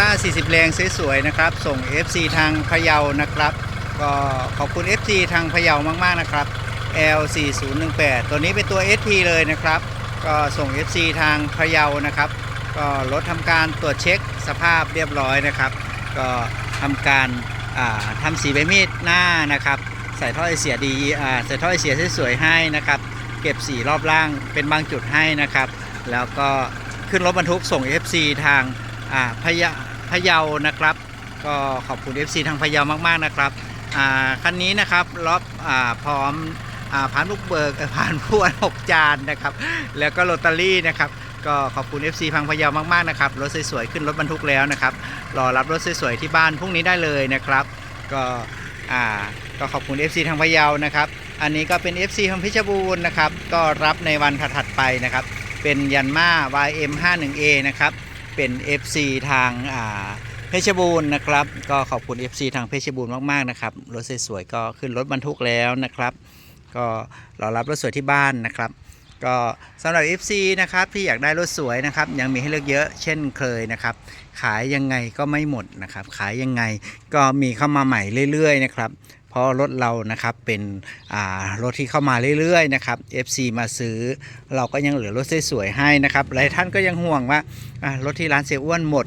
ต้า 40 แรงสวยๆนะครับ ส่ง FC ทางพะเยานะครับ ก็ขอบคุณ FC ทางพะเยามากๆนะครับ L4018 ตัวนี้เป็นตัว SP เลยนะครับ ก็ส่ง FC ทางพะเยานะครับ ก็รถทำการตรวจเช็คสภาพเรียบร้อยนะครับ ก็ทำการาทำสีใบมีดหน้านะครับ ใส่ท่อไอเสียดีใส่ท่อไอเสียสวยๆให้นะครับ เก็บสีรอบล่างเป็นบางจุดให้นะครับ แล้วก็ขึ้นรถบรรทุกส่ง FC ทางพะเยา พะเยานะครับ ก็ขอบคุณ FC ทางพะเยามากๆนะครับอ่าคันนี้นะครับรอบอ่าพร้อมอ่าผ่านลูกเบิกผ่านพวนหกจานนะครับ แล้วก็โรตารี่นะครับก็ขอบคุณ FC พังพะเยามากๆนะครับรถสวยๆขึ้นรถบรรทุกแล้วนะครับรอรับรถสวยๆที่บ้านพรุ่งนี้ได้เลยนะครับ ก็อ่าก็ขอบคุณ FC ทางพะเยานะครับ อันนี้ก็เป็น FC ทางเพชบูรณ์นะครับ ก็รับในวันถัดๆไปนะครับ เป็นยันมา YM51A นะครับ เป็น FC ทางอ่าเพชรบูรณ์นะครับ ก็ขอบคุณ FC ทางเพชรบูรณ์มากๆนะครับรถสวยๆก็ขึ้นรถบรรทุกแล้วนะครับ ก็รอรับรถสวยที่บ้านนะครับก็สำหรับ FC นะครับที่อยากได้รถสวยนะครับ ยังมีให้เลือกเยอะเช่นเคยนะครับ ขายยังไงก็ไม่หมดนะครับ ขายยังไงก็มีเข้ามาใหม่เรื่อยๆนะครับ เพราะรถเรานะครับเป็นรถที่เข้ามาเรื่อยๆนะครับ FC มาซื้อ เราก็ยังเหลือรถสวยๆให้นะครับหลายท่านก็ยังห่วงว่าอ่ารถที่ร้านเสียอ้วนหมด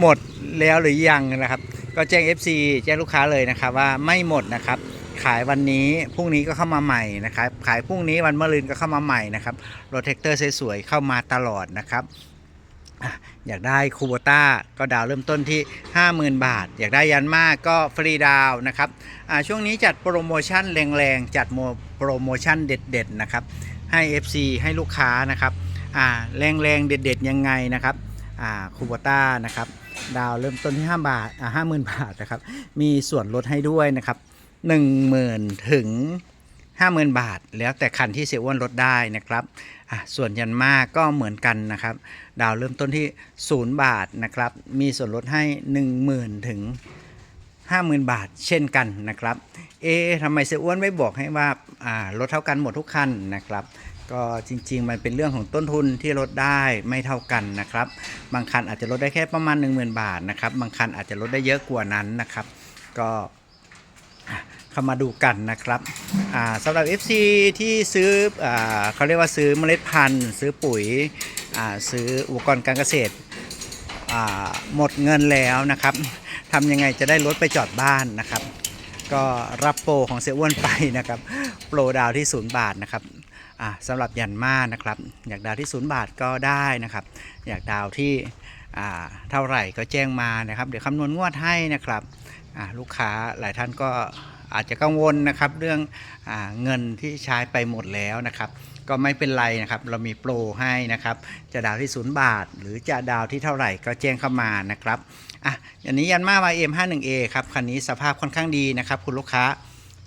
หมดแล้วหรือยังนะครับ ก็แจ้ง FC แจ้งลูกค้าเลยนะครับว่าไม่หมดนะครับขายวันนี้พรุ่งนี้ก็เข้ามาใหม่นะครับ ขายพรุ่งนี้วันมะรืนก็เข้ามาใหม่นะครับรถแท็กเตอร์สวยๆเข้ามาตลอดนะครับ อยากได้คูโบต้าก็ดาวเริ่มต้นที่ 50,000 บาท อยากได้ยันมากก็ฟรีดาวนะครับช่วงนี้จัดโปรโมชั่นแรงๆ จัดโปรโมชั่นเด็ดๆนะครับให้ FC ให้ลูกค้านะครับแรงๆ เด็ดๆ ยังไงนะครับคูโบต้านะครับดาวเริ่มต้นที่5บาทห้าหมื่นบาทนะครับมีส่วนลดให้ด้วยนะครับ 10,000 ถึง 50,000 บาท แล้วแต่คันที่เสียอ้วนลดได้นะครับส่วนยันมากก็เหมือนกันนะครับ ดาวเริ่มต้นที่ 0 บาทนะครับ มีส่วนลดให้ 10,000 ถึง 50,000 บาท เช่นกันนะครับ เอ๊ะทำไมเสียอ้วนไม่บอกให้ว่าาลดเท่ากันหมดทุกคันนะครับก็จริงๆ มันเป็นเรื่องของต้นทุนที่ลดได้ไม่เท่ากันนะครับ บางคันอาจจะลดได้แค่ประมาณ 10,000 บาทนะครับ บางคันอาจจะลดได้เยอะกว่านั้นนะครับ ก็ เข้ามาดูกันนะครับสำหรับ FC ที่ซื้ออเขาเรียกว่าซื้อเมล็ดพันธุ์ ซื้อปุ๋ยซื้ออุปกรณ์การเกษตรหมดเงินแล้วนะครับทำยังไงจะได้รถไปจอดบ้านนะครับ ก็รับโปรของเสียอ้วนไปนะครับ โปรดาวที่ 0 บาทนะครับสำหรับยันมานะครับ อยากดาวที่ 0 บาทก็ได้นะครับ อยากดาวที่เท่าไหร่ก็แจ้งมานะครับ เดี๋ยวคำนวณงวดให้นะครับลูกค้าหลายท่านก็ อาจจะกังวลนะครับเรื่องอเงินที่ใช้ไปหมดแล้วนะครับ ก็ไม่เป็นไรนะครับ เรามีโปรให้นะครับ จะดาวที่ 0 บาท หรือจะดาวที่เท่าไหร่ก็แจ้งเข้ามานะครับอะอันนี้ยันมา YM51A ครับคันนี้สภาพค่อนข้างดีนะครับ คุณลูกค้า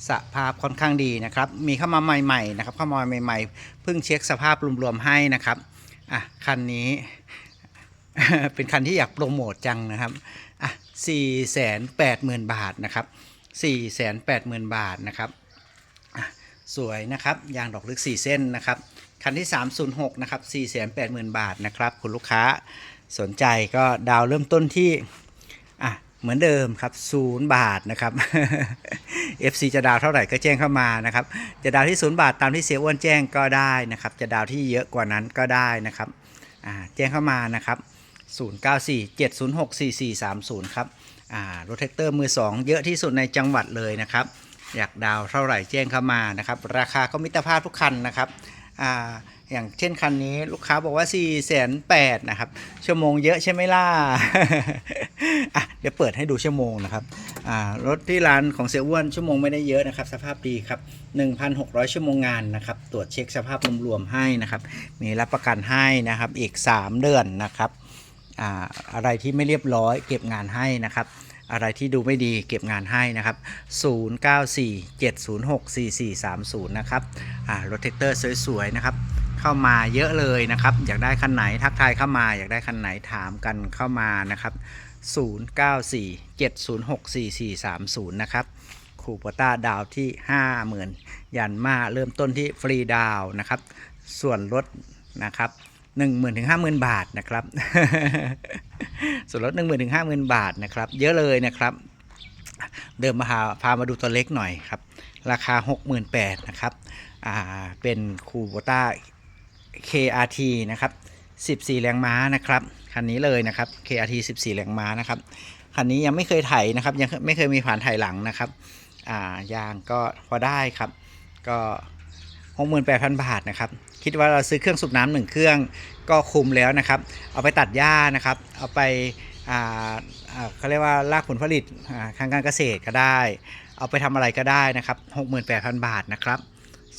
สภาพค่อนข้างดีนะครับ มีเข้ามาใหม่ๆนะครับเข้ามาใหม่ๆเพิ่งเช็คสภาพรวมๆให้นะครับอะคันนี้ เป็นคันที่อยากโปรโมทจังนะครับอะสี่แสนแปดหมื่นบาทนะครับ สี่แสนแปดหมื่นบาทนะครับสวยนะครับยางดอกลึก 4 เส้นนะครับคันที่ 306 นะครับ 4 8 0 0 0 0 บาทนะครับคุณลูกค้าสนใจก็ดาวเริ่มต้นที่อะเหมือนเดิมครับ0บาทนะครับ FC จะดาวเท่าไหร่ก็แจ้งเข้ามานะครับ จะดาวที่0บาทตามที่เสียอ้วนแจ้งก็ได้นะครับ จะดาวที่เยอะกว่านั้นก็ได้นะครับอ่าแจ้งเข้ามานะครับ 0947064430 ครับอ่า รถแท็กเตอร์มือ 2 เยอะที่สุดในจังหวัดเลยนะครับ อยากดาวเท่าไหร่แจ้งเข้ามานะครับ ราคาก็มิตรภาพทุกคันนะครับออย่างเช่นคันนี้ลูกค้าบอกว่า4 8 0 0 0นแนะครับ ชั่วโมงเยอะใช่ไหมล่ะะเดี๋ยวเปิดให้ดูชั่วโมงนะครับรถที่ร้านของเสียอ้วนชั่วโมงไม่ได้เยอะนะครับ สภาพดีครับ 1,600 ชั่วโมงงานนะครับ ตรวจเช็คสภาพรวมๆให้นะครับ มีรับประกันให้นะครับอีก 3 เดือนนะครับออะไรที่ไม่เรียบร้อยเก็บงานให้นะครับ อะไรที่ดูไม่ดีเก็บงานให้นะครับ 0947064430 นะครับรถแท็กเตอร์สวยๆ นะครับ เข้ามาเยอะเลยนะครับ อยากได้คันไหนทักทายเข้ามา อยากได้คันไหนถามกันเข้ามานะครับ 0947064430 นะครับคูปต้าดาวที่ 50,000 ยันมาเริ่มต้นที่ฟรีดาวน์นะครับ ส่วนลดนะครับ 10,000ถึง50,000 บาทนะครับ ส่วนลดหนึ่งหมื่นถึงห้าหมื่นบาทนะครับ เยอะเลยนะครับ เดิมมาพาพามาดูตัวเล็กหน่อยครับ ราคา 68,000นะครับอ่าเป็นคูโบต้า KRT นะครับ14 แรงม้านะครับคันนี้เลยนะครับ KRT 14 แรงม้านะครับคันนี้ยังไม่เคยไถนะครับยังไม่เคยมีผ่านไถหลังนะครับอ่ายางก็พอได้ครับ ก็ 68,000 บาทนะครับ คิดว่าเราซื้อเครื่องสูบน้ำหนึ่งเครื่องก็คุ้มแล้วนะครับ เอาไปตัดหญ้านะครับ เอาไปเขาเรียกว่าลากผลผลิตอ่าทางการเกษตรก็ได้ เอาไปทำอะไรก็ได้นะครับ 68,000 บาทนะครับ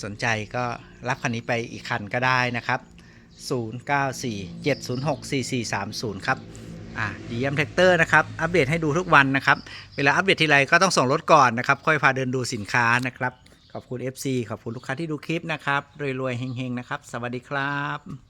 สนใจก็รับคันนี้ไปอีกคันก็ได้นะครับ 0947064430 ครับอ่าดีเอ็มแท็กเตอร์นะครับ อัปเดตให้ดูทุกวันนะครับ เวลาอัปเดตทีไรก็ต้องส่งรถก่อนนะครับ ค่อยพาเดินดูสินค้านะครับ ขอบคุณ FC ขอบคุณลูกค้าที่ดูคลิปนะครับรวยๆเฮงๆนะครับ สวัสดีครับ